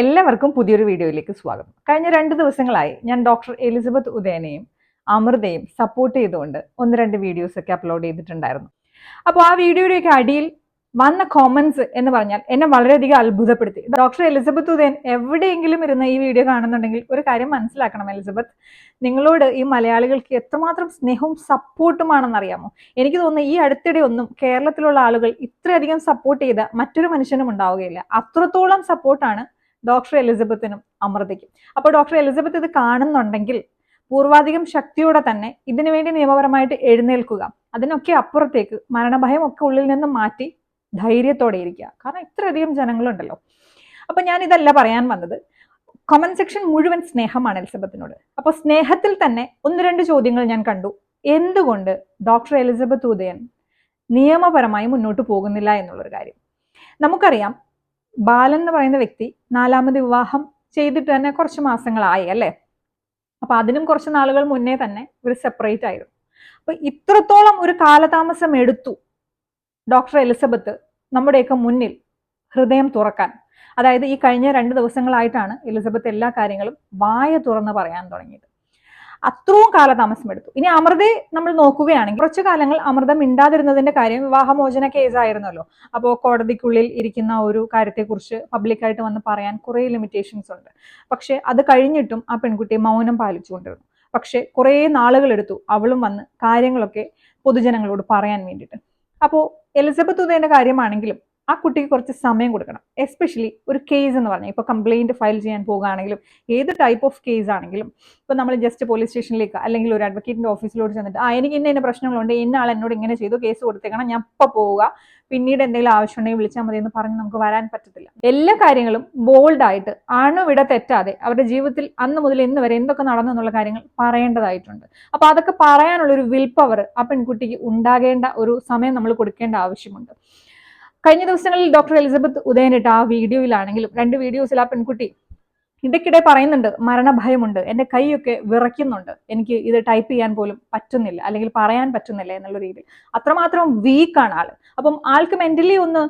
എല്ലാവർക്കും പുതിയൊരു വീഡിയോയിലേക്ക് സ്വാഗതം. കഴിഞ്ഞ രണ്ട് ദിവസങ്ങളായി ഞാൻ ഡോക്ടർ എലിസബത്ത് ഉദയനെയും അമൃതയും സപ്പോർട്ട് ചെയ്തുകൊണ്ട് ഒന്ന് രണ്ട് വീഡിയോസ് ഒക്കെ അപ്ലോഡ് ചെയ്തിട്ടുണ്ടായിരുന്നു. അപ്പോൾ ആ വീഡിയോയുടെയൊക്കെ അടിയിൽ വന്ന കോമൻസ് എന്ന് പറഞ്ഞാൽ എന്നെ വളരെയധികം അത്ഭുതപ്പെടുത്തി. ഡോക്ടർ എലിസബത്ത് ഉദയൻ എവിടെയെങ്കിലും ഇരുന്ന് ഈ വീഡിയോ കാണുന്നുണ്ടെങ്കിൽ ഒരു കാര്യം മനസ്സിലാക്കണം എലിസബത്ത്. നിങ്ങളോട് ഈ മലയാളികൾക്ക് എത്രമാത്രം സ്നേഹവും സപ്പോർട്ടുമാണെന്ന് അറിയാമോ? എനിക്ക് തോന്നുന്നു ഈ അടുത്തിടെ ഒന്നും കേരളത്തിലുള്ള ആളുകൾ ഇത്രയധികം സപ്പോർട്ട് ചെയ്ത മറ്റൊരു മനുഷ്യനും ഉണ്ടാവുകയില്ല. അത്രത്തോളം സപ്പോർട്ടാണ് ഡോക്ടർ എലിസബത്തിനും അമൃതയ്ക്കും. അപ്പോൾ ഡോക്ടർ എലിസബത്ത് ഇത് കാണുന്നുണ്ടെങ്കിൽ പൂർവാധികം ശക്തിയോടെ തന്നെ ഇതിനു വേണ്ടി നിയമപരമായിട്ട് എഴുന്നേൽക്കുക. അതിനൊക്കെ അപ്പുറത്തേക്ക് മരണഭയം ഒക്കെ ഉള്ളിൽ നിന്ന് മാറ്റി ധൈര്യത്തോടെ ഇരിക്കുക. കാരണം ഇത്രയധികം ജനങ്ങളുണ്ടല്ലോ. അപ്പൊ ഞാൻ ഇതല്ല പറയാൻ വന്നത്. കമന്റ് സെക്ഷൻ മുഴുവൻ സ്നേഹമാണ് എലിസബത്തിനോട്. അപ്പോൾ സ്നേഹത്തിൽ തന്നെ ഒന്ന് രണ്ട് ചോദ്യങ്ങൾ ഞാൻ കണ്ടു. എന്തുകൊണ്ട് ഡോക്ടർ എലിസബത്ത് ഉദയൻ നിയമപരമായി മുന്നോട്ട് പോകുന്നില്ല എന്നുള്ളൊരു കാര്യം. നമുക്കറിയാം ബാലൻ എന്ന് പറയുന്ന വ്യക്തി നാലാമത് വിവാഹം ചെയ്തിട്ട് തന്നെ കുറച്ച് മാസങ്ങളായി അല്ലേ? അപ്പൊ അതിനും കുറച്ച് നാളുകൾ മുന്നേ തന്നെ ഇവർ സെപ്പറേറ്റ് ആയിരുന്നു. അപ്പൊ ഇത്രത്തോളം ഒരു കാലതാമസം എടുത്തു ഡോക്ടർ എലിസബത്ത് നമ്മുടെയൊക്കെ മുന്നിൽ ഹൃദയം തുറക്കാൻ. അതായത് ഈ കഴിഞ്ഞ രണ്ട് ദിവസങ്ങളായിട്ടാണ് എലിസബത്ത് എല്ലാ കാര്യങ്ങളും വായ തുറന്ന് പറയാൻ തുടങ്ങിയത്. അത്രയും കാലതാമസം എടുത്തു ഇനി അമൃതയെ നമ്മൾ നോക്കുകയാണെങ്കിൽ കുറച്ചു കാലങ്ങൾ അമൃത മിണ്ടാതിരുന്നതിന്റെ കാര്യം വിവാഹമോചന കേസായിരുന്നല്ലോ. അപ്പോൾ കോടതിക്കുള്ളിൽ ഇരിക്കുന്ന ഒരു കാര്യത്തെക്കുറിച്ച് പബ്ലിക്കായിട്ട് വന്ന് പറയാൻ കുറേ ലിമിറ്റേഷൻസ് ഉണ്ട്. പക്ഷെ അത് കഴിഞ്ഞിട്ടും ആ പെൺകുട്ടി മൗനം പാലിച്ചുകൊണ്ടിരുന്നു. പക്ഷെ കുറേ നാളുകൾ എടുത്തു അവളും വന്ന് കാര്യങ്ങളൊക്കെ പൊതുജനങ്ങളോട് പറയാൻ വേണ്ടിയിട്ട്. അപ്പോൾ എലിസബത്ത് ഉദയന്റെ കാര്യമാണെങ്കിലും ആ കുട്ടിക്ക് കുറച്ച് സമയം കൊടുക്കണം. എസ്പെഷ്യലി ഒരു കേസ് എന്ന് പറഞ്ഞാൽ ഇപ്പോൾ കംപ്ലയിന്റ് ഫയൽ ചെയ്യാൻ പോകുകയാണെങ്കിലും ഏത് ടൈപ്പ് ഓഫ് കേസ് ആണെങ്കിലും ഇപ്പോൾ നമ്മൾ ജസ്റ്റ് പോലീസ് സ്റ്റേഷനിലേക്ക് അല്ലെങ്കിൽ ഒരു അഡ്വക്കേറ്റിന്റെ ഓഫീസിലോട്ട് ചെന്നിട്ട് ആ എനിക്ക് ഇന്ന പ്രശ്നങ്ങളുണ്ട് ഇന്ന ആൾ എന്നോട് ഇങ്ങനെ ചെയ്തു കേസ് കൊടുത്തേക്കണം ഞാൻ ഇപ്പോൾ പോവുക. പിന്നീട് എന്തെങ്കിലും ആവശ്യമുണ്ടെങ്കിൽ വിളിച്ചാൽ മതി എന്ന് പറഞ്ഞ് നമുക്ക് വരാൻ പറ്റത്തില്ല. എല്ലാ കാര്യങ്ങളും ബോൾഡായിട്ട് അണുവിട തെറ്റാതെ അവരുടെ ജീവിതത്തിൽ അന്ന് മുതൽ ഇന്ന് വരെ എന്തൊക്കെ നടന്നു എന്നുള്ള കാര്യങ്ങൾ പറയേണ്ടതായിട്ടുണ്ട്. അപ്പോൾ അതൊക്കെ പറയാനുള്ള ഒരു വിൽ പവർ ആ പെൺകുട്ടിക്ക് ഉണ്ടാകേണ്ട ഒരു സമയം നമ്മൾ കൊടുക്കേണ്ട ആവശ്യമുണ്ട്. കഴിഞ്ഞ ദിവസങ്ങളിൽ ഡോക്ടർ എലിസബത്ത് ഉദയനിട്ട് ആ വീഡിയോയിലാണെങ്കിലും രണ്ട് വീഡിയോസിൽ ആ പെൺകുട്ടി ഇടയ്ക്കിടെ പറയുന്നുണ്ട് മരണഭയമുണ്ട്. എന്റെ കൈയൊക്കെ വിറയ്ക്കുന്നുണ്ട്. എനിക്ക് ഇത് ടൈപ്പ് ചെയ്യാൻ പോലും പറ്റുന്നില്ല. അല്ലെങ്കിൽ പറയാൻ പറ്റുന്നില്ല എന്നുള്ള രീതിയിൽ. അത്രമാത്രം വീക്കാണ് ആൾ അപ്പം ആൾക്ക് മെന്റലി ഒന്ന്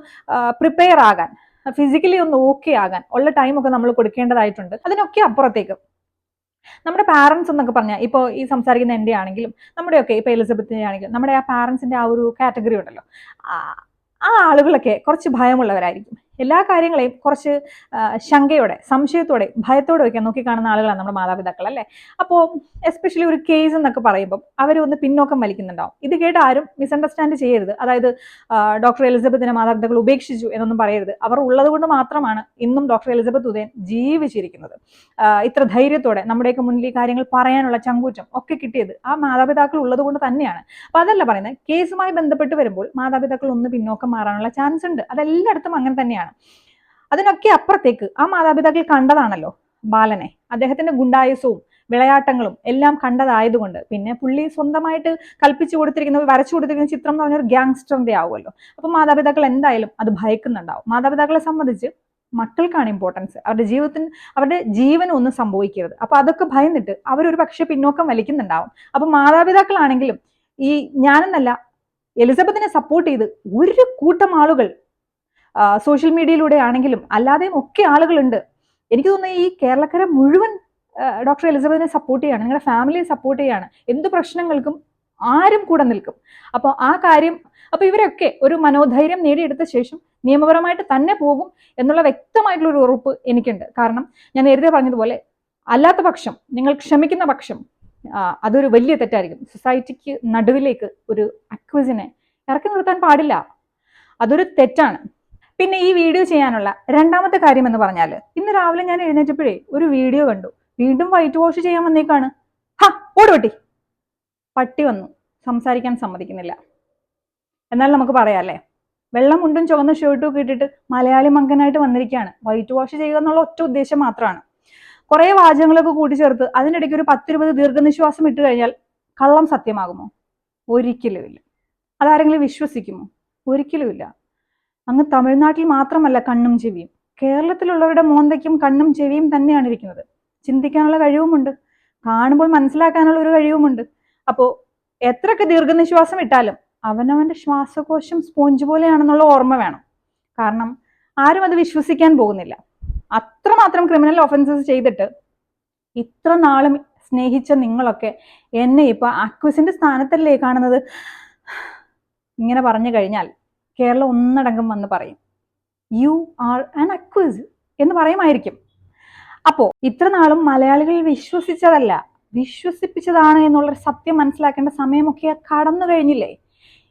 പ്രിപ്പയർ ആകാൻ ഫിസിക്കലി ഒന്ന് ഓക്കെ ആകാൻ ഉള്ള ടൈമൊക്കെ നമ്മൾ കൊടുക്കേണ്ടതായിട്ടുണ്ട്. അതിനൊക്കെ അപ്പുറത്തേക്ക്. നമ്മുടെ പാരൻസ് എന്നൊക്കെ പറഞ്ഞാൽ ഇപ്പോൾ ഈ സംസാരിക്കുന്ന എന്റെ ആണെങ്കിലും നമ്മുടെയൊക്കെ ഇപ്പോൾ എലിസബത്തിന്റെ ആണെങ്കിലും നമ്മുടെ ആ പാരൻസിന്റെ ആ ഒരു കാറ്റഗറി ഉണ്ടല്ലോ. ആ ആളുകളൊക്കെ കുറച്ച് ഭയമുള്ളവരായിരിക്കും. എല്ലാ കാര്യങ്ങളെയും കുറച്ച് ശങ്കയോടെ സംശയത്തോടെ ഭയത്തോടെ ഒക്കെ നോക്കി കാണുന്ന ആളുകളാണ് നമ്മുടെ മാതാപിതാക്കൾ അല്ലേ? അപ്പോൾ എസ്പെഷ്യലി ഒരു കേസ് എന്നൊക്കെ പറയുമ്പോൾ അവർ ഒന്ന് പിന്നോക്കം വലിക്കുന്നുണ്ടാവും. ഇത് കേട്ട് ആരും മിസ്അണ്ടർസ്റ്റാൻഡ് ചെയ്യരുത്. അതായത് ഡോക്ടർ എലിസബത്തിനെ മാതാപിതാക്കൾ ഉപേക്ഷിച്ചു എന്നൊന്നും പറയരുത്. അവർ ഉള്ളത് കൊണ്ട് മാത്രമാണ് ഇന്നും ഡോക്ടർ എലിസബത്ത് ഉദയൻ ജീവിച്ചിരിക്കുന്നത്. ഇത്ര ധൈര്യത്തോടെ നമ്മുടെയൊക്കെ മുന്നിൽ ഈ കാര്യങ്ങൾ പറയാനുള്ള ചങ്കൂറ്റം ഒക്കെ കിട്ടിയത് ആ മാതാപിതാക്കൾ ഉള്ളത് കൊണ്ട് തന്നെയാണ്. അപ്പൊ അതല്ല പറയുന്നത്. കേസുമായി ബന്ധപ്പെട്ട് വരുമ്പോൾ മാതാപിതാക്കൾ ഒന്ന് പിന്നോക്കം മാറാനുള്ള ചാൻസ് ഉണ്ട്. അതെല്ലായിടത്തും അങ്ങനെ തന്നെയാണ്. അതിനൊക്കെ അപ്പുറത്തേക്ക് ആ മാതാപിതാക്കൾ കണ്ടതാണല്ലോ ബാലനെ. അദ്ദേഹത്തിന്റെ ഗുണ്ടായുസവും വിളയാട്ടങ്ങളും എല്ലാം കണ്ടതായതുകൊണ്ട് പിന്നെ പുള്ളി സ്വന്തമായിട്ട് കൽപ്പിച്ചു കൊടുത്തിരിക്കുന്ന വരച്ചു കൊടുത്തിരിക്കുന്ന ചിത്രം എന്ന് പറഞ്ഞൊരു ഗ്യാങ്സ്റ്ററിന്റെ ആവുമല്ലോ. അപ്പൊ മാതാപിതാക്കൾ എന്തായാലും അത് ഭയക്കുന്നുണ്ടാവും. മാതാപിതാക്കളെ സംബന്ധിച്ച് മക്കൾക്കാണ് ഇമ്പോർട്ടൻസ് അവരുടെ ജീവിതത്തിന് അവരുടെ ജീവനും ഒന്നും സംഭവിക്കരുത്. അപ്പൊ അതൊക്കെ ഭയന്നിട്ട് അവരൊരു പക്ഷെ പിന്നോക്കം വലിക്കുന്നുണ്ടാവും. അപ്പൊ മാതാപിതാക്കളാണെങ്കിലും ഈ ഞാനെന്നല്ല എലിസബത്തിനെ സപ്പോർട്ട് ചെയ്ത് ഒരു കൂട്ടം ആളുകൾ സോഷ്യൽ മീഡിയയിലൂടെ ആണെങ്കിലും അല്ലാതെയും ഒക്കെ ആളുകളുണ്ട്. എനിക്ക് തോന്നുന്നു ഈ കേരളക്കര മുഴുവൻ ഡോക്ടർ എലിസബത്തിനെ സപ്പോർട്ട് ചെയ്യാണ് നിങ്ങളുടെ ഫാമിലിയെ സപ്പോർട്ട് ചെയ്യാണ്. എന്ത് പ്രശ്നങ്ങൾക്കും ആരും കൂടെ നിൽക്കും. അപ്പോൾ ആ കാര്യം അപ്പോൾ ഇവരൊക്കെ ഒരു മനോധൈര്യം നേടിയെടുത്ത ശേഷം നിയമപരമായിട്ട് തന്നെ പോകും എന്നുള്ള വ്യക്തമായിട്ടുള്ള ഒരു ഉറപ്പ് എനിക്കുണ്ട്. കാരണം ഞാൻ നേരത്തെ പറഞ്ഞതുപോലെ അല്ലാത്ത പക്ഷം നിങ്ങൾ ക്ഷമിക്കുന്ന പക്ഷം അതൊരു വലിയ തെറ്റായിരിക്കും. സൊസൈറ്റിക്ക് നടുവിലേക്ക് ഒരു അക്വസിനെ ഇറക്കി നിർത്താൻ പാടില്ല. അതൊരു തെറ്റാണ്. പിന്നെ ഈ വീഡിയോ ചെയ്യാനുള്ള രണ്ടാമത്തെ കാര്യം എന്ന് പറഞ്ഞാൽ ഇന്ന് രാവിലെ ഞാൻ എഴുന്നേറ്റപ്പോഴേ ഒരു വീഡിയോ കണ്ടു. വീണ്ടും വൈറ്റ് വാഷ് ചെയ്യാൻ വന്നേക്കാണ്. ഹാ ഓടുപട്ടി പട്ടി. വന്നു. സംസാരിക്കാൻ സമ്മതിക്കുന്നില്ല. എന്നാൽ നമുക്ക് പറയാല്ലേ വെള്ളമുണ്ടും വെള്ളം മുണ്ടും ചുവന്ന ഷർട്ടും ഒക്കെ ഇട്ടിട്ട് മലയാളി മങ്കനായിട്ട് വന്നിരിക്കുകയാണ്. വൈറ്റ് വാഷ് ചെയ്യുക എന്നുള്ള ഒറ്റ ഉദ്ദേശം മാത്രമാണ്. കുറേ വാചകങ്ങളൊക്കെ കൂട്ടിച്ചേർത്ത് അതിനിടയ്ക്ക് ഒരു പത്തിരുപത് ദീർഘനിശ്വാസം ഇട്ട് കഴിഞ്ഞാൽ കള്ളം സത്യമാകുമോ? ഒരിക്കലുമില്ല അതാരെങ്കിലും വിശ്വസിക്കുമോ? ഒരിക്കലുമില്ല അങ്ങ് തമിഴ്നാട്ടിൽ മാത്രമല്ല കണ്ണും ചെവിയും. കേരളത്തിലുള്ളവരുടെ മോന്തയ്ക്കും കണ്ണും ചെവിയും തന്നെയാണ് ഇരിക്കുന്നത്. ചിന്തിക്കാനുള്ള കഴിവുമുണ്ട്. കാണുമ്പോൾ മനസ്സിലാക്കാനുള്ള ഒരു കഴിവുമുണ്ട്. അപ്പോൾ എത്രയൊക്കെ ദീർഘനിശ്വാസം ഇട്ടാലും അവനവന്റെ ശ്വാസകോശം സ്പോഞ്ച് പോലെയാണെന്നുള്ള ഓർമ്മ വേണം. കാരണം ആരും അത് വിശ്വസിക്കാൻ പോകുന്നില്ല. അത്രമാത്രം ക്രിമിനൽ ഒഫൻസസ് ചെയ്തിട്ട് ഇത്ര നാളും സ്നേഹിച്ച നിങ്ങളൊക്കെ എന്നെ ഇപ്പൊ അക്വിസിന്റെ സ്ഥാനത്തല്ലേ കാണുന്നത്? ഇങ്ങനെ പറഞ്ഞു കഴിഞ്ഞാൽ കേരളം ഒന്നടങ്കം വന്ന് പറയും. യു ആർ ആൻ അക്വിസ് എന്ന് പറയുമായിരിക്കും. അപ്പോ ഇത്ര നാളും മലയാളികൾ വിശ്വസിച്ചതല്ല. വിശ്വസിപ്പിച്ചതാണ് എന്നുള്ളൊരു സത്യം മനസ്സിലാക്കേണ്ട സമയമൊക്കെ കടന്നു കഴിഞ്ഞില്ലേ?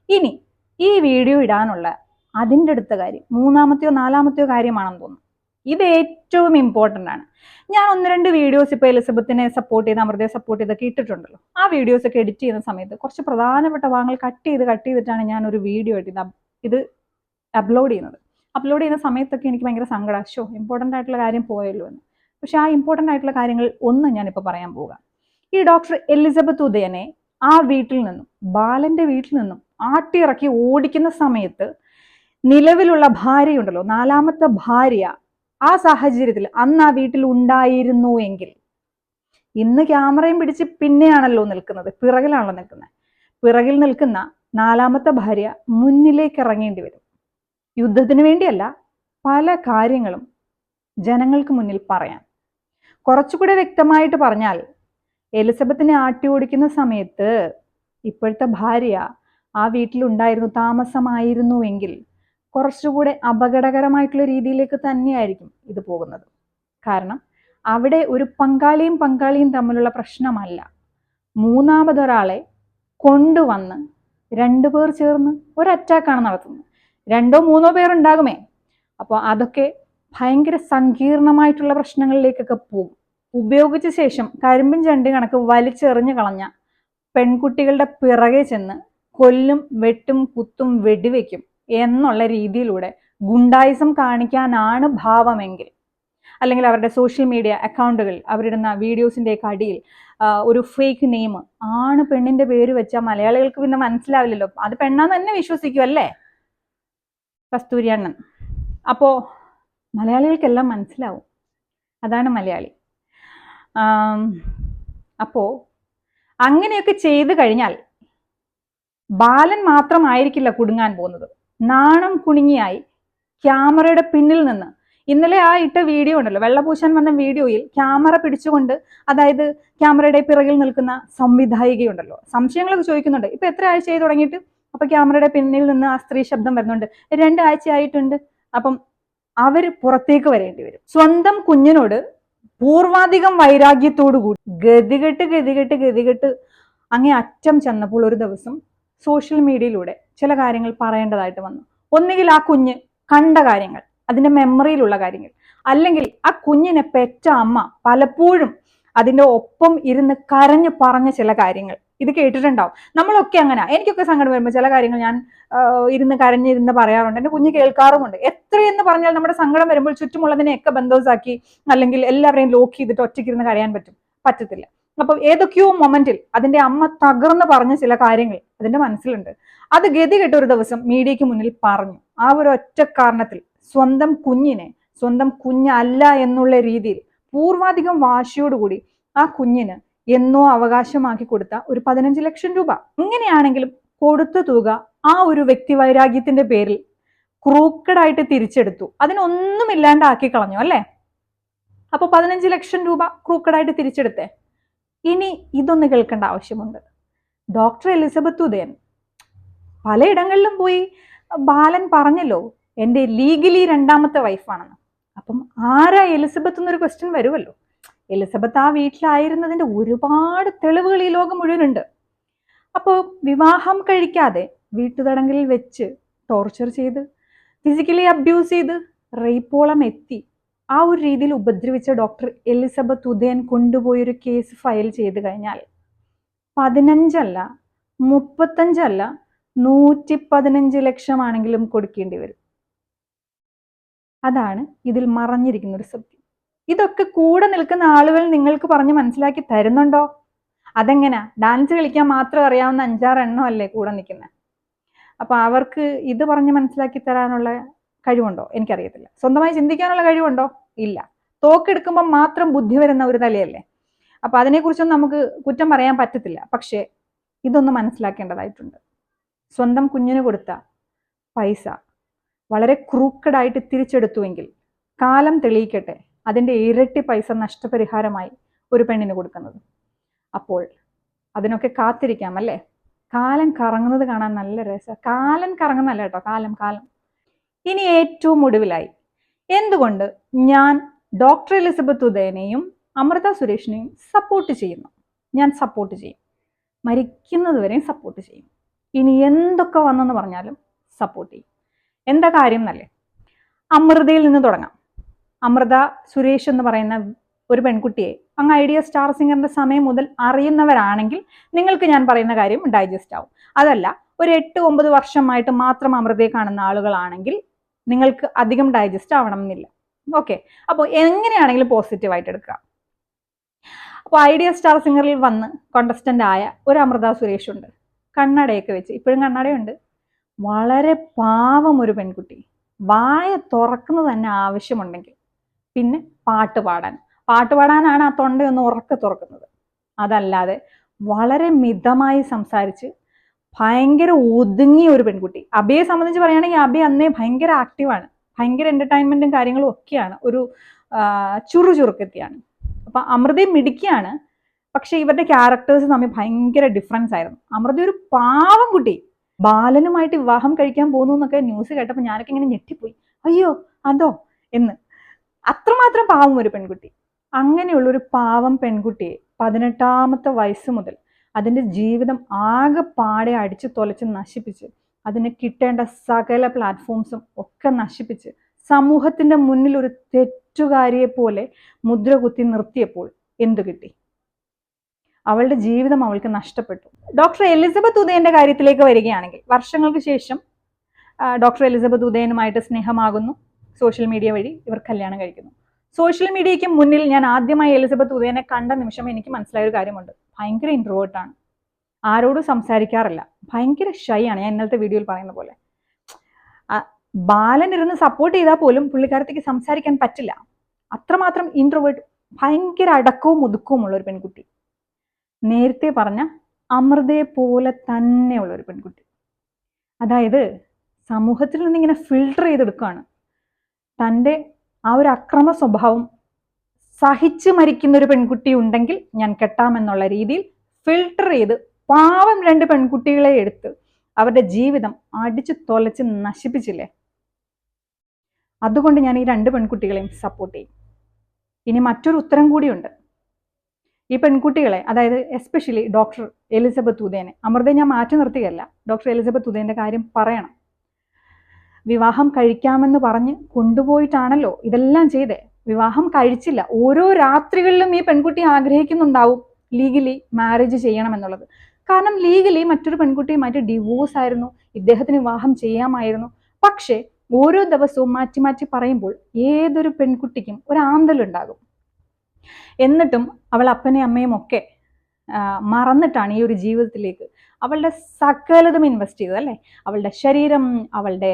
ഇനി ഈ വീഡിയോ ഇടാനുള്ള അതിന്റെ അടുത്ത കാര്യം മൂന്നാമത്തെയോ നാലാമത്തെയോ കാര്യമാണെന്ന് തോന്നുന്നു. ഇത് ഏറ്റവും ഇമ്പോർട്ടന്റ് ആണ്. ഞാൻ ഒന്ന് രണ്ട് വീഡിയോസ് ഇപ്പോൾ എലിസബത്തിനെ സപ്പോർട്ട് ചെയ്ത് അമൃതയെ സപ്പോർട്ട് ചെയ്തൊക്കെ ഇട്ടിട്ടുണ്ടല്ലോ. ആ വീഡിയോസ് ഒക്കെ എഡിറ്റ് ചെയ്യുന്ന സമയത്ത് കുറച്ച് പ്രധാനപ്പെട്ട ഭാഗങ്ങൾ കട്ട് ചെയ്ത് കട്ട് ചെയ്തിട്ടാണ് ഞാൻ ഒരു വീഡിയോ എഡിറ്റ് ഇത് അപ്ലോഡ് ചെയ്യുന്നത്. അപ്ലോഡ് ചെയ്യുന്ന സമയത്തൊക്കെ എനിക്ക് ഭയങ്കര സങ്കടം. ഷോ ഇമ്പോർട്ടന്റ് ആയിട്ടുള്ള കാര്യം പോയല്ലോ എന്ന്. പക്ഷെ ആ ഇമ്പോർട്ടന്റ് ആയിട്ടുള്ള കാര്യങ്ങൾ ഒന്ന് ഞാനിപ്പോൾ പറയാൻ പോകാം ഈ ഡോക്ടർ എലിസബത്ത് ഉദയനെ ആ വീട്ടിൽ നിന്നും ബാലന്റെ വീട്ടിൽ നിന്നും ആട്ടിയിറക്കി ഓടിക്കുന്ന സമയത്ത് നിലവിലുള്ള ഭാര്യയുണ്ടല്ലോ നാലാമത്തെ ഭാര്യ ആ സാഹചര്യത്തിൽ അന്ന് ആ വീട്ടിൽ ഉണ്ടായിരുന്നു എങ്കിൽ ഇന്ന് ക്യാമറയും പിടിച്ച് പിന്നെയാണല്ലോ നിൽക്കുന്നത്. പിറകിലാണല്ലോ നിൽക്കുന്നത്. പിറകിൽ നിൽക്കുന്ന നാലാമത്തെ ഭാര്യ മുന്നിലേക്ക് ഇറങ്ങേണ്ടി വരും. യുദ്ധത്തിന് വേണ്ടിയല്ല പല കാര്യങ്ങളും ജനങ്ങൾക്ക് മുന്നിൽ പറയാൻ കുറച്ചുകൂടെ വ്യക്തമായിട്ട് പറഞ്ഞാൽ എലിസബത്തിനെ ആട്ടി ഓടിക്കുന്ന സമയത്ത് ഇപ്പോഴത്തെ ഭാര്യ ആ വീട്ടിലുണ്ടായിരുന്നു താമസമായിരുന്നുവെങ്കിൽ കുറച്ചുകൂടെ അപകടകരമായിട്ടുള്ള രീതിയിലേക്ക് തന്നെയായിരിക്കും ഇത് പോകുന്നത്. കാരണം അവിടെ ഒരു പങ്കാളിയും പങ്കാളിയും തമ്മിലുള്ള പ്രശ്നമല്ല. മൂന്നാമതൊരാളെ കൊണ്ടുവന്ന് രണ്ടുപേർ ചേർന്ന് ഒരു അറ്റാക്കാണ് നടത്തുന്നത്. രണ്ടോ മൂന്നോ പേർ ഉണ്ടാകുമേ. അപ്പോൾ അതൊക്കെ ഭയങ്കര സങ്കീർണമായിട്ടുള്ള പ്രശ്നങ്ങളിലേക്കൊക്കെ പോകും. ഉപയോഗിച്ച ശേഷം കരിമ്പിൻ ചണ്ടി കണക്ക് വലിച്ചെറിഞ്ഞു കളഞ്ഞ പെൺകുട്ടികളുടെ പിറകെ ചെന്ന് കൊല്ലും വെട്ടും കുത്തും വെടിവെക്കും എന്നുള്ള രീതിയിലൂടെ ഗുണ്ടായിസം കാണിക്കാനാണ് ഭാവമെങ്കിൽ അല്ലെങ്കിൽ അവരുടെ സോഷ്യൽ മീഡിയ അക്കൗണ്ടുകൾ അവരിടുന്ന വീഡിയോസിന്റെയൊക്കെ അടിയിൽ ഒരു ഫേക്ക് നെയിം ആണ് പെണ്ണിന്റെ പേര് വെച്ചാൽ മലയാളികൾക്ക് പിന്നെ മനസ്സിലാവില്ലല്ലോ. അത് പെണ്ണാന്ന് തന്നെ വിശ്വസിക്കും അല്ലേ? കസ്തൂരി അണ്ണൻ. അപ്പോ മലയാളികൾക്കെല്ലാം മനസ്സിലാവും. അതാണ് മലയാളി. അപ്പോ അങ്ങനെയൊക്കെ ചെയ്തു കഴിഞ്ഞാൽ ബാലൻ മാത്രമായിരിക്കില്ല കുടുങ്ങാൻ പോകുന്നത്. നാണം കുണുങ്ങിയായി ക്യാമറയുടെ പിന്നിൽ നിന്ന് ഇന്നലെ ആ ഇട്ട വീഡിയോ ഉണ്ടല്ലോ വെള്ളപൂശാൻ വന്ന വീഡിയോയിൽ ക്യാമറ പിടിച്ചുകൊണ്ട് അതായത് ക്യാമറയുടെ പിറകിൽ നിൽക്കുന്ന സംവിധായികയുണ്ടല്ലോ. സംശയങ്ങളൊക്കെ ചോദിക്കുന്നുണ്ട്. ഇപ്പൊ എത്ര ആഴ്ചയായി തുടങ്ങിയിട്ട്? അപ്പൊ ക്യാമറയുടെ പിന്നിൽ നിന്ന് ആ സ്ത്രീ ശബ്ദം വരുന്നുണ്ട്. രണ്ടാഴ്ചയായിട്ടുണ്ട് അപ്പം അവർ പുറത്തേക്ക് വരേണ്ടി വരും. സ്വന്തം കുഞ്ഞിനോട് പൂർവാധികം വൈരാഗ്യത്തോടു കൂടി ഗതികെട്ട് ഗതികെട്ട് ഗതികെട്ട് അങ്ങേ അറ്റം ചെന്നപ്പോൾ ഒരു ദിവസം സോഷ്യൽ മീഡിയയിലൂടെ ചില കാര്യങ്ങൾ പറയേണ്ടതായിട്ട് വന്നു. ഒന്നുകിൽ ആ കുഞ്ഞ് കണ്ട കാര്യങ്ങൾ അതിന്റെ മെമ്മറിയിലുള്ള കാര്യങ്ങൾ. അല്ലെങ്കിൽ ആ കുഞ്ഞിനെ പെറ്റ അമ്മ പലപ്പോഴും അതിന്റെ ഒപ്പം ഇരുന്ന് കരഞ്ഞു പറഞ്ഞ ചില കാര്യങ്ങൾ. ഇത് കേട്ടിട്ടുണ്ടാവും. നമ്മളൊക്കെ അങ്ങനെ. എനിക്കൊക്കെ സങ്കടം വരുമ്പോൾ ചില കാര്യങ്ങൾ ഞാൻ ഇരുന്ന് കരഞ്ഞിരുന്ന് പറയാറുണ്ട്. എന്റെ കുഞ്ഞ് കേൾക്കാറുമുണ്ട്. എത്രയെന്ന് പറഞ്ഞാൽ നമ്മുടെ സങ്കടം വരുമ്പോൾ ചുറ്റുമുള്ളതിനെയൊക്കെ ബന്ധോസാക്കി അല്ലെങ്കിൽ എല്ലാവരെയും ലോക്ക് ചെയ്തിട്ട് ഒറ്റയ്ക്കിരുന്ന് കരയാൻ പറ്റും. പറ്റത്തില്ല. അപ്പൊ ഏതൊക്കെയോ മൊമെന്റിൽ അതിന്റെ അമ്മ തകർന്ന് പറഞ്ഞ ചില കാര്യങ്ങൾ അതിന്റെ മനസ്സിലുണ്ട്. അത് ഗതി കെട്ട ഒരു ദിവസം മീഡിയയ്ക്ക് മുന്നിൽ പറഞ്ഞു. ആ ഒരു ഒറ്റ കാരണത്തിൽ സ്വന്തം കുഞ്ഞിനെ സ്വന്തം കുഞ്ഞല്ല എന്നുള്ള രീതിയിൽ പൂർവാധികം വാശിയോടുകൂടി ആ കുഞ്ഞിന് എന്നോ അവകാശമാക്കി കൊടുത്ത ഒരു പതിനഞ്ച് ലക്ഷം രൂപ. ഇങ്ങനെയാണെങ്കിലും കൊടുത്ത തുക ആ ഒരു വ്യക്തി വൈരാഗ്യത്തിന്റെ പേരിൽ ക്രൂക്കഡായിട്ട് തിരിച്ചെടുത്തു. അതിനൊന്നും ഇല്ലാണ്ടാക്കി കളഞ്ഞു അല്ലേ? അപ്പൊ പതിനഞ്ച് ലക്ഷം രൂപ ക്രൂക്കഡായിട്ട് തിരിച്ചെടുത്തേ. ഇനി ഇതൊന്ന് കേൾക്കേണ്ട ആവശ്യമുണ്ട്. ഡോക്ടർ എലിസബത്ത് ഉദയൻ പലയിടങ്ങളിലും പോയി ബാലൻ പറഞ്ഞല്ലോ എന്റെ ലീഗലി രണ്ടാമത്തെ വൈഫാണെന്ന് അപ്പം ആരാ എലിസബത്ത് എന്നൊരു ക്വസ്റ്റ്യൻ വരുമല്ലോ. എലിസബത്ത് ആ വീട്ടിലായിരുന്നതിന്റെ ഒരുപാട് തെളിവുകൾ ഈ ലോകം മുഴുവനുണ്ട്. അപ്പോൾ വിവാഹം കഴിക്കാതെ വീട്ടുതടങ്കലിൽ വെച്ച് ടോർച്ചർ ചെയ്ത് ഫിസിക്കലി അബ്യൂസ് ചെയ്ത് റേപ്പോളം എത്തി ആ ഒരു രീതിയിൽ ഉപദ്രവിച്ച ഡോക്ടർ എലിസബത്ത് ഉദയൻ കൊണ്ടുപോയൊരു കേസ് ഫയൽ ചെയ്ത് കഴിഞ്ഞാൽ പതിനഞ്ചല്ല മുപ്പത്തഞ്ചല്ല നൂറ്റി പതിനഞ്ച് ലക്ഷമാണെങ്കിലും കൊടുക്കേണ്ടി വരും. അതാണ് ഇതിൽ മറഞ്ഞിരിക്കുന്ന ഒരു സത്യം. ഇതൊക്കെ കൂടെ നിൽക്കുന്ന ആളുകൾ നിങ്ങൾക്ക് പറഞ്ഞ് മനസ്സിലാക്കി തരുന്നുണ്ടോ? അതെങ്ങനെ? ഡാൻസ് കളിക്കാൻ മാത്രം അറിയാവുന്ന അഞ്ചാറ് എണ്ണം അല്ലേ കൂടെ നിൽക്കുന്നത് അപ്പൊ അവർക്ക് ഇത് പറഞ്ഞ് മനസ്സിലാക്കി തരാനുള്ള കഴിവുണ്ടോ? എനിക്കറിയത്തില്ല. സ്വന്തമായി ചിന്തിക്കാനുള്ള കഴിവുണ്ടോ? ഇല്ല. തോക്കെടുക്കുമ്പോൾ മാത്രം ബുദ്ധി വരുന്ന ഒരു തലയല്ലേ? അപ്പൊ അതിനെക്കുറിച്ചൊന്നും നമുക്ക് കുറ്റം പറയാൻ പറ്റത്തില്ല. പക്ഷേ ഇതൊന്ന് മനസ്സിലാക്കേണ്ടതായിട്ടുണ്ട്. സ്വന്തം കുഞ്ഞിന് കൊടുത്ത പൈസ വളരെ ക്രൂക്കഡായിട്ട് തിരിച്ചെടുത്തുവെങ്കിൽ കാലം തെളിയിക്കട്ടെ. അതിന്റെ ഇരട്ടി പൈസ നഷ്ടപരിഹാരമായി ഒരു പെണ്ണിന് കൊടുക്കുന്നത്. അപ്പോൾ അതിനൊക്കെ കാത്തിരിക്കാം അല്ലേ? കാലം കറങ്ങുന്നത് കാണാൻ നല്ല രസം. കാലം കറങ്ങുന്നല്ല കേട്ടോ. കാലം കാലം. ഇനി ഏറ്റവും ഒടുവിലായി. എന്തുകൊണ്ട് ഞാൻ ഡോക്ടർ എലിസബത്ത് ഉദയനെയും അമൃത സുരേഷിനെയും സപ്പോർട്ട് ചെയ്യുന്നു? ഞാൻ സപ്പോർട്ട് ചെയ്യും. മരിക്കുന്നത് വരെയും സപ്പോർട്ട് ചെയ്യും. ഇനി എന്തൊക്കെ വന്നെന്ന് പറഞ്ഞാലും സപ്പോർട്ട് ചെയ്യും. എന്താ കാര്യം എന്നല്ലേ? അമൃതയിൽ നിന്ന് തുടങ്ങാം. അമൃത സുരേഷ് എന്ന് പറയുന്ന ഒരു പെൺകുട്ടിയെ അങ്ങ് ഐഡിയ സ്റ്റാർ സിംഗറിന്റെ സമയം മുതൽ അറിയുന്നവരാണെങ്കിൽ നിങ്ങൾക്ക് ഞാൻ പറയുന്ന കാര്യം ഡൈജസ്റ്റ് ആവും. അതല്ല ഒരു എട്ട് ഒമ്പത് വർഷമായിട്ട് മാത്രം അമൃതയെ കാണുന്ന ആളുകളാണെങ്കിൽ നിങ്ങൾക്ക് അധികം ഡൈജസ്റ്റ് ആവണം എന്നില്ല ഓക്കെ. അപ്പോൾ എങ്ങനെയാണെങ്കിലും പോസിറ്റീവായിട്ട് എടുക്കുക. അപ്പോൾ ഐഡിയ സ്റ്റാർ സിംഗറിൽ വന്ന് കോണ്ടസ്റ്റന്റ് ആയ ഒരു അമൃത സുരേഷ് ഉണ്ട്. കണ്ണടയൊക്കെ വെച്ച്. ഇപ്പോഴും കണ്ണടയുണ്ട്. വളരെ പാവം ഒരു പെൺകുട്ടി. വായ തുറക്കുന്നത് തന്നെ ആവശ്യമുണ്ടെങ്കിൽ പിന്നെ പാട്ട് പാടാൻ. പാട്ട് പാടാനാണ് ആ തൊണ്ടയൊന്ന് ഉറക്കെ തുറക്കുന്നത്. അതല്ലാതെ വളരെ മിതമായി സംസാരിച്ച് ഭയങ്കര ഒതുങ്ങിയ ഒരു പെൺകുട്ടി. അബിയെ സംബന്ധിച്ച് പറയുകയാണെങ്കിൽ അബി അന്നേ ഭയങ്കര ആക്റ്റീവാണ് ഭയങ്കര എന്റർടൈൻമെന്റും കാര്യങ്ങളും ഒക്കെയാണ്. ഒരു ചുറു ചുറുക്കെത്തിയാണ് അപ്പം അമൃതയും മിടുക്കിയാണ്. പക്ഷേ ഇവരുടെ ക്യാരക്ടേഴ്സ് തമ്മിൽ ഭയങ്കര ഡിഫറൻസ് ആയിരുന്നു. അമൃത ഒരു പാവം കുട്ടി. ബാലനുമായിട്ട് വിവാഹം കഴിക്കാൻ പോകുന്നു എന്നൊക്കെ ന്യൂസ് കേട്ടപ്പോൾ ഞാനൊക്കെ ഇങ്ങനെ ഞെട്ടിപ്പോയി. അയ്യോ അതോ? എന്ന്. അത്രമാത്രം പാവം ഒരു പെൺകുട്ടി. അങ്ങനെയുള്ള ഒരു പാവം പെൺകുട്ടിയെ പതിനെട്ടാമത്തെ വയസ്സ് മുതൽ അതിന്റെ ജീവിതം ആകെ പാടെ അടിച്ചു തൊലച്ച് നശിപ്പിച്ച് അതിന് കിട്ടേണ്ട സകല പ്ലാറ്റ്ഫോംസും ഒക്കെ നശിപ്പിച്ച് സമൂഹത്തിന്റെ മുന്നിൽ ഒരു തെറ്റുകാരിയെ പോലെ മുദ്ര കുത്തി നിർത്തിയപ്പോൾ എന്തു കിട്ടി? അവളുടെ ജീവിതം അവൾക്ക് നഷ്ടപ്പെട്ടു. ഡോക്ടർ എലിസബത്ത് ഉദയന്റെ കാര്യത്തിലേക്ക് വരികയാണെങ്കിൽ വർഷങ്ങൾക്ക് ശേഷം ഡോക്ടർ എലിസബത്ത് ഉദയനുമായിട്ട് സ്നേഹമാകുന്നു. സോഷ്യൽ മീഡിയ വഴി ഇവർ കല്യാണം കഴിക്കുന്നു. സോഷ്യൽ മീഡിയയ്ക്ക് മുന്നിൽ ഞാൻ ആദ്യമായി എലിസബത്ത് ഉദയനെ കണ്ട നിമിഷം എനിക്ക് മനസ്സിലായ ഒരു കാര്യമുണ്ട്. ഭയങ്കര ഇൻട്രോവേർട്ടാണ് ആരോടും സംസാരിക്കാറില്ല. ഭയങ്കര ഷൈ ആണ്. ഞാൻ ഇന്നലത്തെ വീഡിയോയിൽ പറയുന്ന പോലെ. ബാലൻ ഇരുന്ന് സപ്പോർട്ട് ചെയ്താൽ പോലും പുള്ളിക്കാരത്തേക്ക് സംസാരിക്കാൻ പറ്റില്ല. അത്രമാത്രം ഇൻട്രോവേർട്ട് ഭയങ്കര അടക്കവും ഒതുക്കവും ഉള്ള ഒരു പെൺകുട്ടി. നേരത്തെ പറഞ്ഞ അമൃതയെ പോലെ തന്നെയുള്ള ഒരു പെൺകുട്ടി. അതായത് സമൂഹത്തിൽ നിന്ന് ഇങ്ങനെ ഫിൽട്ടർ ചെയ്തെടുക്കുകയാണ് തന്റെ ആ ഒരു അക്രമ സ്വഭാവം സഹിച്ചു മരിക്കുന്ന ഒരു പെൺകുട്ടി ഉണ്ടെങ്കിൽ ഞാൻ കെട്ടാമെന്നുള്ള രീതിയിൽ ഫിൽട്ടർ ചെയ്ത് പാവം രണ്ട് പെൺകുട്ടികളെ എടുത്ത് അവരുടെ ജീവിതം അടിച്ചു തൊലച്ച് നശിപ്പിച്ചില്ലേ? അതുകൊണ്ട് ഞാൻ ഈ രണ്ട് പെൺകുട്ടികളെയും സപ്പോർട്ട് ചെയ്യും. ഇനി മറ്റൊരു ഉത്തരം കൂടിയുണ്ട്. ഈ പെൺകുട്ടികളെ അതായത് എസ്പെഷ്യലി ഡോക്ടർ എലിസബത്ത് ഉദയനെ അമൃതയെ ഞാൻ മാറ്റി നിർത്തുകയല്ല. ഡോക്ടർ എലിസബത്ത് ഉദയന്റെ കാര്യം പറയണം. വിവാഹം കഴിക്കാമെന്ന് പറഞ്ഞ് കൊണ്ടുപോയിട്ടാണല്ലോ ഇതെല്ലാം ചെയ്തേ. വിവാഹം കഴിച്ചില്ല. ഓരോ രാത്രികളിലും ഈ പെൺകുട്ടി ആഗ്രഹിക്കുന്നുണ്ടാവും ലീഗലി മാരേജ് ചെയ്യണം എന്നുള്ളത് കാരണം ലീഗലി മറ്റൊരു പെൺകുട്ടിയുമായിട്ട് ഡിവോഴ്സ് ആയിരുന്നു ഇദ്ദേഹത്തിന് വിവാഹം ചെയ്യാമായിരുന്നു. പക്ഷേ ഓരോ ദിവസവും മാറ്റി മാറ്റി പറയുമ്പോൾ ഏതൊരു പെൺകുട്ടിക്കും ഒരു ആന്തലുണ്ടാകും. എന്നിട്ടും അവൾ അപ്പനെയും അമ്മയും ഒക്കെ മറന്നിട്ടാണ് ഈ ഒരു ജീവിതത്തിലേക്ക്. അവളുടെ സകലതും ഇൻവെസ്റ്റ് ചെയ്തത് അല്ലേ? അവളുടെ ശരീരം അവളുടെ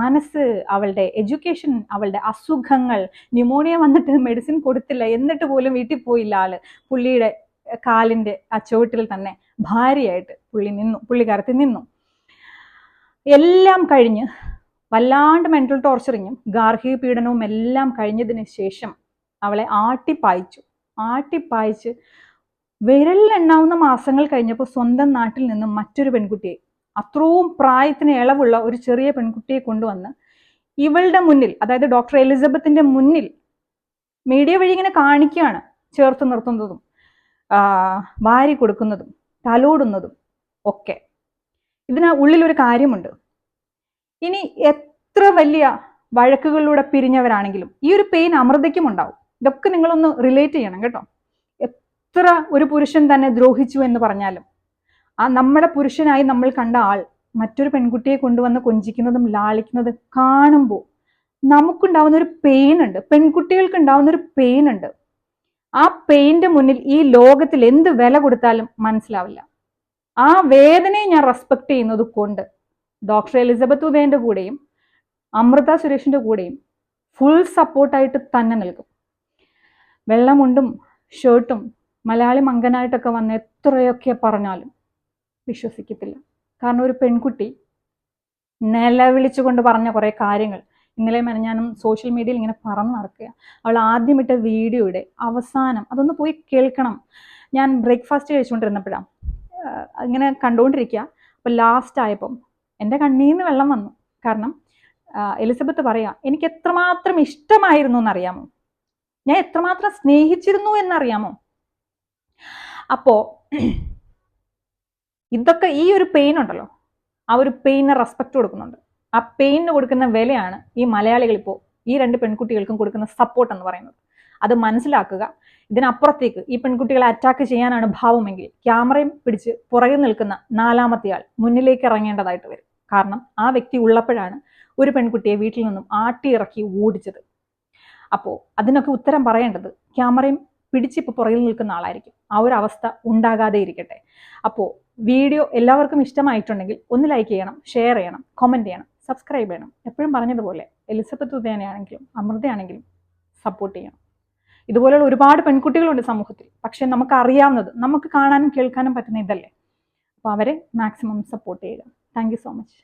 മനസ്സ് അവളുടെ എഡ്യൂക്കേഷൻ അവളുടെ അസുഖങ്ങൾ ന്യൂമോണിയ വന്നിട്ട് മെഡിസിൻ കൊടുത്തില്ല എന്നിട്ട് പോലും വീട്ടിൽ പോയില്ല ആൾ. പുള്ളിയുടെ കാലിന്റെ ആ ചുവട്ടിൽ തന്നെ ഭാര്യയായിട്ട് പുള്ളി നിന്നു പുള്ളിക്കാരത്തിൽ നിന്നു. എല്ലാം കഴിഞ്ഞ് വല്ലാണ്ട് മെന്റൽ ടോർച്ചറിങ്ങും ഗാർഹിക പീഡനവും എല്ലാം കഴിഞ്ഞതിന് ശേഷം അവളെ ആട്ടിപ്പായിച്ചു. ആട്ടിപ്പായിച്ച് വിരലിലെണ്ണാവുന്ന മാസങ്ങൾ കഴിഞ്ഞപ്പോൾ സ്വന്തം നാട്ടിൽ നിന്നും മറ്റൊരു പെൺകുട്ടിയെ അത്രയും പ്രായത്തിന് ഇളവുള്ള ഒരു ചെറിയ പെൺകുട്ടിയെ കൊണ്ടുവന്ന് ഇവളുടെ മുന്നിൽ അതായത് ഡോക്ടർ എലിസബത്തിന്റെ മുന്നിൽ മീഡിയ വഴി ഇങ്ങനെ കാണിക്കുകയാണ് ചേർത്ത് നിർത്തുന്നതും വാരി കൊടുക്കുന്നതും തലോടുന്നതും ഒക്കെ. ഇതിന് ഉള്ളിലൊരു കാര്യമുണ്ട്. ഇനി എത്ര വലിയ വഴക്കുകളിലൂടെ പിരിഞ്ഞവരാണെങ്കിലും ഈ ഒരു പെയിൻ അമൃതയ്ക്കും ഉണ്ടാവും. ഇതൊക്കെ നിങ്ങളൊന്ന് റിലേറ്റ് ചെയ്യണം കേട്ടോ. എത്ര ഒരു പുരുഷൻ തന്നെ ദ്രോഹിച്ചു എന്ന് പറഞ്ഞാലും ആ നമ്മുടെ പുരുഷനായി നമ്മൾ കണ്ട ആൾ മറ്റൊരു പെൺകുട്ടിയെ കൊണ്ടുവന്ന് കൊഞ്ചിക്കുന്നതും ലാളിക്കുന്നതും കാണുമ്പോൾ നമുക്കുണ്ടാവുന്ന ഒരു പെയിൻ ഉണ്ട്. പെൺകുട്ടികൾക്ക് ഉണ്ടാവുന്ന ഒരു പെയിൻ ഉണ്ട്. ആ പെയിന്റെ മുന്നിൽ ഈ ലോകത്തിൽ എന്ത് വില കൊടുത്താലും മനസ്സിലാവില്ല. ആ വേദനയെ ഞാൻ റെസ്പെക്ട് ചെയ്യുന്നത് കൊണ്ട് ഡോക്ടർ എലിസബത്ത് ഉദയന്റെ കൂടെയും അമൃത സുരേഷിന്റെ കൂടെയും ഫുൾ സപ്പോർട്ടായിട്ട് തന്നെ നിൽക്കും. വെള്ളമുണ്ടും ഷർട്ടും മലയാളി മങ്കനായിട്ടൊക്കെ വന്ന് എത്രയൊക്കെ പറഞ്ഞാലും വിശ്വസിക്കത്തില്ല. കാരണം ഒരു പെൺകുട്ടി നിലവിളിച്ചുകൊണ്ട് പറഞ്ഞ കുറേ കാര്യങ്ങൾ. ഇന്നലെ ഞാനും സോഷ്യൽ മീഡിയയിൽ ഇങ്ങനെ പറന്ന് നടക്കുക. അവൾ ആദ്യം ഇട്ട വീഡിയോയുടെ അവസാനം അതൊന്ന് പോയി കേൾക്കണം. ഞാൻ ബ്രേക്ക്ഫാസ്റ്റ് കഴിച്ചുകൊണ്ടിരുന്നപ്പോഴാണ് ഇങ്ങനെ കണ്ടുകൊണ്ടിരിക്കുക. അപ്പോൾ ലാസ്റ്റ് ആയപ്പം എന്റെ കണ്ണീന്ന് നിന്ന് വെള്ളം വന്നു. കാരണം എലിസബത്ത് പറയാ എനിക്ക് എത്രമാത്രം ഇഷ്ടമായിരുന്നു എന്നറിയാമോ? ഞാൻ എത്രമാത്രം സ്നേഹിച്ചിരുന്നു എന്നറിയാമോ? അപ്പോ ഇതൊക്കെ ഈ ഒരു പെയിൻ ഉണ്ടല്ലോ. ആ ഒരു പെയിന് റെസ്പെക്ട് കൊടുക്കുന്നുണ്ട്. ആ പെയിനിന് കൊടുക്കുന്ന വിലയാണ് ഈ മലയാളികൾ ഇപ്പോൾ ഈ രണ്ട് പെൺകുട്ടികൾക്കും കൊടുക്കുന്ന സപ്പോർട്ട് എന്ന് പറയുന്നത്. അത് മനസ്സിലാക്കുക. ഇതിനപ്പുറത്തേക്ക് ഈ പെൺകുട്ടികളെ അറ്റാക്ക് ചെയ്യാനാണ് ഭാവമെങ്കിൽ ക്യാമറയും പിടിച്ച് പുറകിൽ നിൽക്കുന്ന നാലാമത്തെ ആൾ മുന്നിലേക്ക് ഇറങ്ങേണ്ടതായിട്ട് വരും. കാരണം ആ വ്യക്തി ഉള്ളപ്പോഴാണ് ഒരു പെൺകുട്ടിയെ വീട്ടിൽ നിന്നും ആട്ടിയിറക്കി ഓടിച്ചത്. അപ്പോൾ അതിനൊക്കെ ഉത്തരം പറയേണ്ടത് ക്യാമറയും പിടിച്ചിപ്പോൾ പുറകിൽ നിൽക്കുന്ന ആളായിരിക്കും. ആ ഒരു അവസ്ഥ ഉണ്ടാകാതെ ഇരിക്കട്ടെ. അപ്പോൾ വീഡിയോ എല്ലാവർക്കും ഇഷ്ടമായിട്ടുണ്ടെങ്കിൽ ഒന്ന് ലൈക്ക് ചെയ്യണം ഷെയർ ചെയ്യണം കമന്റ് ചെയ്യണം സബ്സ്ക്രൈബ് ചെയ്യണം. എപ്പോഴും പറഞ്ഞതുപോലെ എലിസബത്ത് ഉദയനയാണെങ്കിലും അമൃതയാണെങ്കിലും സപ്പോർട്ട് ചെയ്യണം. ഇതുപോലെയുള്ള ഒരുപാട് പെൺകുട്ടികളുണ്ട് സമൂഹത്തിൽ. പക്ഷേ നമുക്ക് അറിയാവുന്നത് നമുക്ക് കാണാനും കേൾക്കാനും പറ്റുന്ന ഇതല്ലേ? അപ്പോൾ അവരെ മാക്സിമം സപ്പോർട്ട് ചെയ്യുക. Thank so much